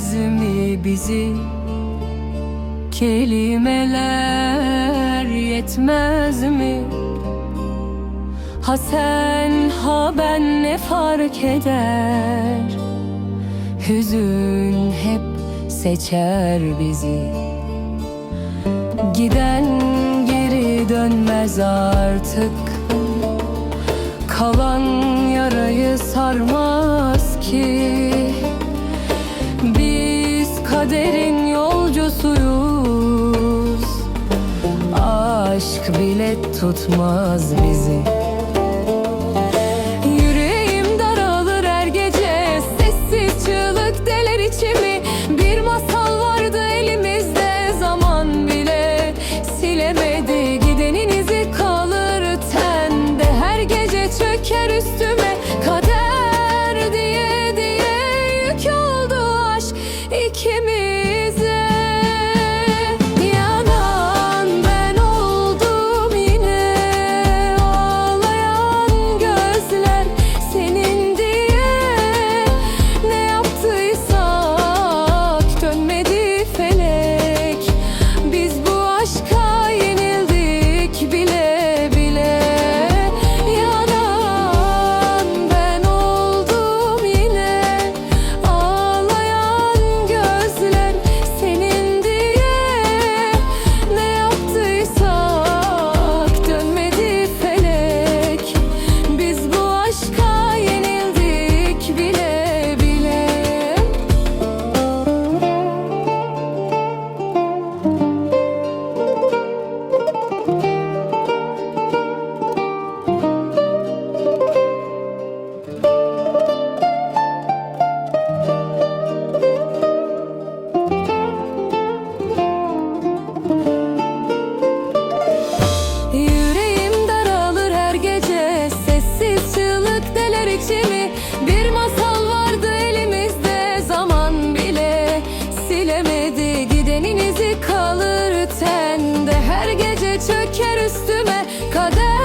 Görmez mi bizi. Kelimeler yetmez mi? Ha sen ha ben ne fark eder? Hüzün hep seçer bizi. Giden geri dönmez artık. kaderin yolcusuyuz. Aşk bile tutmaz bizi. geçimi Bir masal vardı elimizde zaman bile silemedi. Gidenin izi kalır tende. Her gece çöker üstüme kader